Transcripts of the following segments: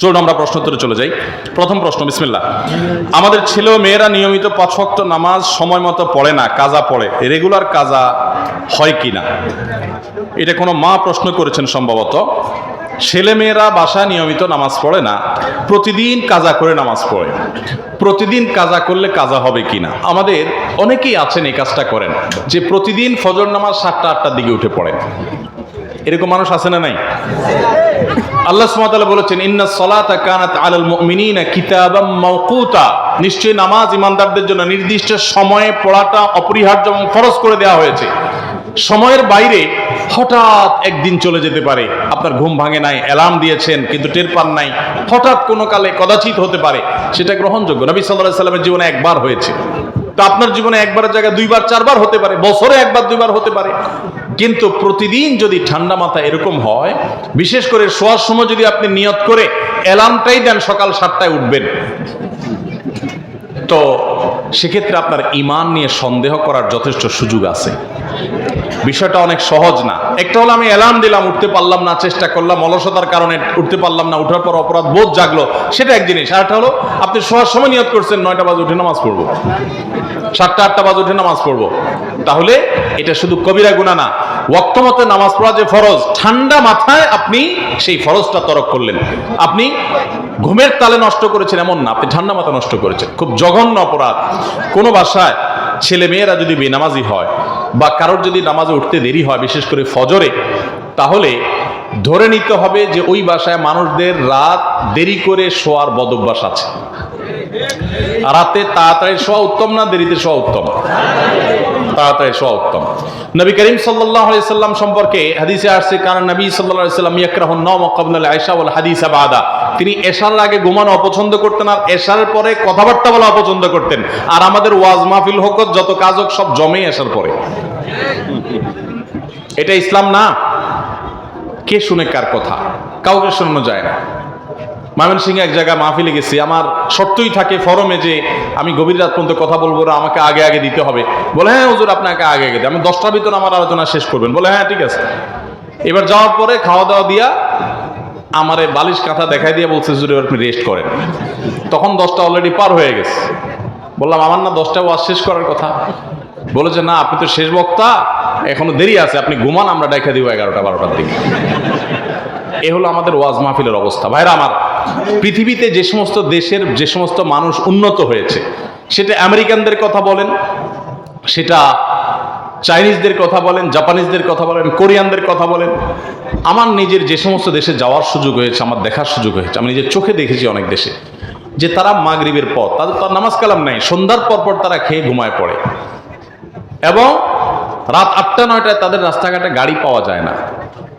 চলুন আমরা প্রশ্ন উত্তরে চলে যাই। প্রথম প্রশ্ন, বিসমিল্লাহ। আমাদের ছেলে মেয়েরা নিয়মিত পাঁচ ওয়াক্ত নামাজ সময় মতো পড়ে না, কাজা পড়ে। রেগুলার কাজা হয় কি না? এটা কোনো মা প্রশ্ন করেছেন সম্ভবত। ছেলে মেয়েরা বাসায় নিয়মিত নামাজ পড়ে না, প্রতিদিন কাজা করে নামাজ পড়ে। প্রতিদিন কাজা করলে কাজা হবে কি না? আমাদের অনেকেই আছেন এই কাজটা করেন, যে প্রতিদিন ফজর নামাজ সাতটা, আটটার দিকে উঠে পড়েন। এরকম মানুষ আছে না নাই? আল্লাহ সুবহানাহু বলেছেন, ইন্না সলাতা কানাত আলাল মুমিনিনা কিতাবাম নিশ্চয়ই নামাজ ইমানদারদের জন্য নির্দিষ্ট সময়ে পড়াটা অপরিহার্য এবং ফরজ করে দেওয়া হয়েছে। সময়ের বাইরে হঠাৎ একদিন চলে যেতে পারে। আপনার ঘুম ভাঙে নাই, অ্যালার্ম দিয়েছেন, কিন্তু টের পান নাই। হঠাৎ কোনো কালে কদাচিৎ হতে পারে। সেটা গ্রহণযোগ্য। নবী আলাইহি সাল্লামের জীবনে একবার হয়েছে। তা আপনার জীবনে একবারের জায়গায় দুইবার, চারবার হতে পারে। বছরে একবার, দুইবার হতে পারে। কিন্তু প্রতিদিন যদি ঠান্ডা মাথা এরকম হয়, বিশেষ করে শোয়ার সময় যদি আপনি নিয়ত করে অ্যালার্মটাই দেন সকাল সাতটায় উঠবেন। তো সেক্ষেত্রে আপনার ইমান নিয়ে সন্দেহ করার যথেষ্ট সুযোগ আছে। বিষয়টা অনেক সহজ না। একটা হলো আমি অ্যালার্ম দিলাম, উঠতে পারলাম না, চেষ্টা করলাম, অলসতার কারণে উঠতে পারলাম না, উঠার পর অপরাধ বোধ জাগলো, সেটা এক জিনিস। আর একটা হলো, আপনি শোয়ার সময় নিয়ত করছেন, নয়টা বাজে উঠে নামাজ পড়ব। সাতটা, আটটা বাজে উঠে নামাজ পড়ব। তাহলে এটা শুধু কবিরা গুণা না ওয়াক্ত মতে নামাজ পড়া যে ফরজ, ঠান্ডা মাথায় আপনি সেই ফরজটা তরক করলেন। আপনি ঘুমের তালে নষ্ট করেছেন, এমন না, আপনি ঠান্ডা মাথা নষ্ট করেছেন। খুব জঘন্য অপরাধ। কোনো বাসায় ছেলে মেয়েরা যদি বেনামাজি হয় বা কারোর যদি নামাজে উঠতে দেরি হয়, বিশেষ করে ফজরে, তাহলে ধরে নিতে হবে যে ওই বাসায় মানুষদের রাত দেরি করে শোয়ার বদভ্যাস আছে। রাতে তাড়াতাড়ি শোয়া উত্তম না দেরিতে শোয়া উত্তম? তাড়াতাড়ি শোয়া উত্তম। নবী করিম সাল্লাম সম্পর্কে হাদিসে আসছে কারণ নবী সাল্লাম ইয়াকরাহুন নাওম ক্বাবলা আয়েশা হাদিসা বাদা। তিনি এশার আগে ঘুমানো অপছন্দ করতেন আর এশার পরে কথাবার্তা বলা অপছন্দ করতেন। আর আমাদের ওয়াজ মাহফিল হোক, যত কাজ হোক, সব জমে এশার পরে। এটা ইসলাম না। কে শুনে কার কথা? কাউকে শোনানো যায় না। ময়মনসিংহে এক জায়গায় মাহফিলে গেছি। আমার শর্তই থাকে ফরমে যে আমি গভীর রাত পর্যন্ত কথা বলব না আমাকে আগে আগে দিতে হবে। বলে হ্যাঁ হুজুর আপনাকে আগে আগে দিই আমি দশটার ভিতরে আমার আলোচনা শেষ করবেন। বলে হ্যাঁ ঠিক আছে। এবার যাওয়ার পরে খাওয়া দাওয়া দিয়া আমারে বালিশ কাঁথা দেখাই দিয়ে বলছে এবার আপনি রেস্ট করেন। তখন দশটা অলরেডি পার হয়ে গেছে। বললাম, আমার না দশটা ওয়াজ শেষ করার কথা। বলে যে, না, আপনি তো শেষ বক্তা, এখনও দেরি আছে, আপনি ঘুমান, আমরা দেখা দিব এগারোটা, বারোটার দিকে। এ হলো আমাদের ওয়াজ মাহফিলের অবস্থা। ভাইরা আমার, পৃথিবীতে যে সমস্ত দেশের, যে সমস্ত মানুষ উন্নত হয়েছে, সেটা আমেরিকানদের কথা বলেন, সেটা চাইনিজদের কথা বলেন, জাপানিজদের কথা বলেন, কোরিয়ানদের কথা বলেন, আমার নিজের যে সমস্ত দেশে যাওয়ার সুযোগ হয়েছে, আমার দেখার সুযোগ হয়েছে, আমি নিজের চোখে দেখেছি অনেক দেশে, যে তারা মাগরিবের পর, তাদের তার নামাজ কালাম নাই, সন্ধ্যার পর পর তারা খেয়ে ঘুমায় পড়ে। এবং রাত আটটা, নয়টায় তাদের রাস্তাঘাটে গাড়ি পাওয়া যায় না।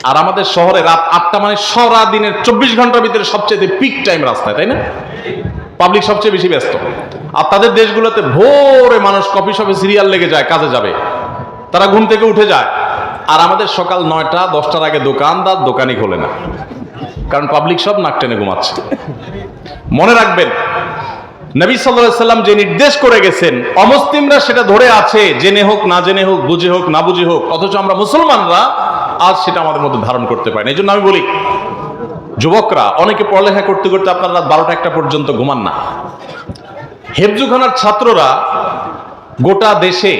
আর আমাদের শহরে রাত আটটা মানে সারা দিনের চব্বিশ ঘণ্টার ভিতরে সবচেয়ে পিক টাইম রাস্তায়, তাই না? পাবলিক সবচেয়ে বেশি ব্যস্ত। আর তাদের দেশগুলোতে ভোরে মানুষ কফি শপে সিরিয়াল লেগে যায়, কাজে যাবে। তারা ঘুম থেকে উঠে যায়। আর আমাদের সকাল নয়টা, দশটার আগে দোকানদার দোকানই খোলে না। কারণ পাবলিক সব নাক টেনে ঘুমাচ্ছে। মনে রাখবেন, নবী সাল্লাম যে নির্দেশ করে গেছেন, অমুসলিমরা সেটা ধরে আছে, জেনে হোক, না জেনে হোক, বুঝে হোক, না বুঝে হোক, অথচ আমরা মুসলমানরা আজ সেটা আমাদের মধ্যে ধারণ করতে পারি না। এই জন্য আমি বলি, যুবকরা, অনেকে পড়ালেখা করতে করতে আপনার রাত বারোটা একটা পর্যন্ত ঘুমান না। হেফজুখানার ছাত্ররা গোটা দেশে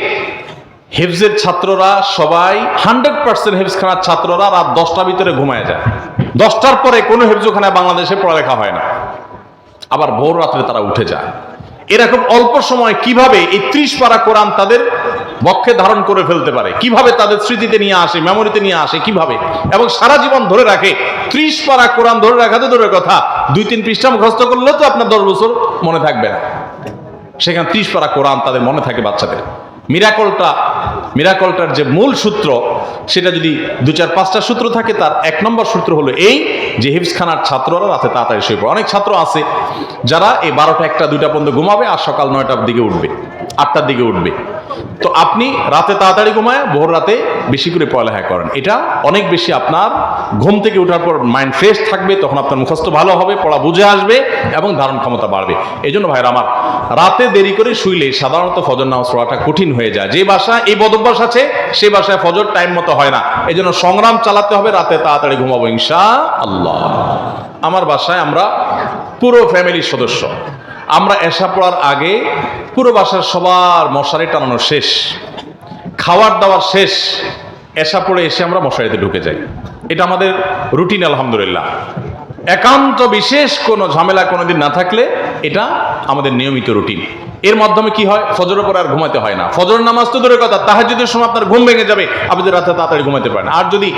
হেফজের ছাত্ররা সবাই হান্ড্রেড পার্সেন্ট হেফজখানার ছাত্ররা রাত দশটার ভিতরে ঘুমায় যায়। দশটার পরে কোনো হেফজুখানায় বাংলাদেশে পড়ালেখা হয় না। আবার ভোর রাত্রে তারা উঠে যায়। এরকম অল্প সময় কীভাবে এই ত্রিশ পারা কোরআন তাদের বক্ষে ধারণ করে ফেলতে পারে? কীভাবে তাদের স্মৃতিতে নিয়ে আসে মেমোরিতে নিয়ে আসে, কীভাবে? এবং সারা জীবন ধরে রাখে, ত্রিশ পারা কোরআন ধরে রাখা তো দূরের কথা। দুই তিন পৃষ্ঠা মুখস্থ করলেও তো আপনার দশ বছর মনে থাকবে না। সেখানে ত্রিশ পারা কোরআন তাদের মনে থাকে বাচ্চাদের। মিরাকলটা, মিরাকলটার যে মূল সূত্র, সেটা যদি দু চার পাঁচটা সূত্র থাকে, তার এক নম্বর সূত্র হলো এই যে হিফসখানার ছাত্ররা রাতে তাড়াতাড়ি শুয়ে পড়ে। অনেক ছাত্র আছে যারা এই বারোটা একটা দুইটা পর্যন্ত ঘুমাবে আর সকাল নয়টার দিকে উঠবে, আটটার দিকে উঠবে। তো আপনি রাতে তাড়াতাড়ি ঘুমায়, ভোর রাতে বেশি করে পড়ালেখা করেন। এটা অনেক বেশি আপনার ঘুম থেকে ওঠার পর মাইন্ড ফ্রেশ থাকবে, তখন আপনার মুখস্থ ভালো হবে, পড়া বুঝে আসবে এবং ধারণ ক্ষমতা বাড়বে। এই জন্য ভাইরা আমার, রাতে দেরি করে শুইলে সাধারণত ফজর নামাজ পড়াটা কঠিন হয়ে যায়। যে বাসায় এই বদভ্যাস আছে সেই বাসায় ফজর টাইম মতো হয় না। এই জন্য সংগ্রাম চালাতে হবে, রাতে তাড়াতাড়ি ঘুমাবো ইনশা আল্লাহ আমার বাসায় আমরা পুরো ফ্যামিলির সদস্য। আমরা এসা পড়ার আগে পুরো বাসার সবার মশারি টানানো শেষ, খাওয়ার দাওয়ার শেষ এসা পড়ে এসে আমরা মশারিতে ঢুকে যাই। এটা আমাদের রুটিন, আলহামদুলিল্লাহ। একান্ত বিশেষ কোনো ঝামেলা কোনোদিন না থাকলে এটা আমাদের নিয়মিত রুটিন। এর মাধ্যমে কি হয়? ফজরের পরে আর ঘুমাতে হয় না। ফজর নামাজ তো দূরের কথা তাহার যদি সময় আপনার ঘুম ভেঙে যাবে, আপনি রাতে তাড়াতাড়ি ঘুমাতে পারেন আর যদি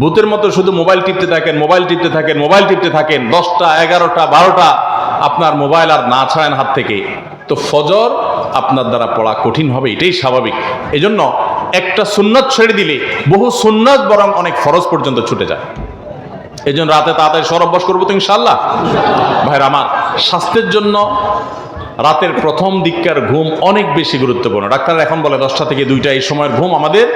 ভূতের মতো শুধু মোবাইল টিপতে থাকেন, মোবাইল টিপতে থাকেন, মোবাইল টিপতে থাকেন। দশটা, এগারোটা, বারোটা আপনার মোবাইল আর না ছাড়েন হাত থেকে। তো ফজর আপনার দ্বারা পড়া কঠিন হবে, এটাই স্বাভাবিক। এজন্য একটা সুন্নত ছেড়ে দিলে বহু সুন্নত বরং অনেক ফরজ পর্যন্ত ছুটে যায়। এই জন্য রাতে তাড়াতাড়ি সরব্বাস করব তো ইনশাল্লাহ ভাইর আমার, স্বাস্থ্যের জন্য রাতের প্রথম দিককার ঘুম অনেক বেশি গুরুত্বপূর্ণ। ডাক্তার এখন বলে দশটা থেকে দুইটা এই সময়ের ঘুম আমাদের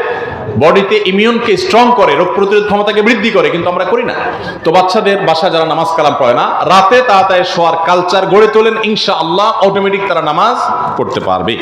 বডিতে ইমিউনকে স্ট্রং করে, রোগ প্রতিরোধ ক্ষমতাকে বৃদ্ধি করে, কিন্তু আমরা করি না। তো বাচ্চাদের বাসা যারা নামাজ কালাম পড়ে না, রাতে তাড়াতাড়ি শোয়ার কালচার গড়ে তোলেন ইনশা আল্লাহ অটোমেটিক তারা নামাজ পড়তে পারবে।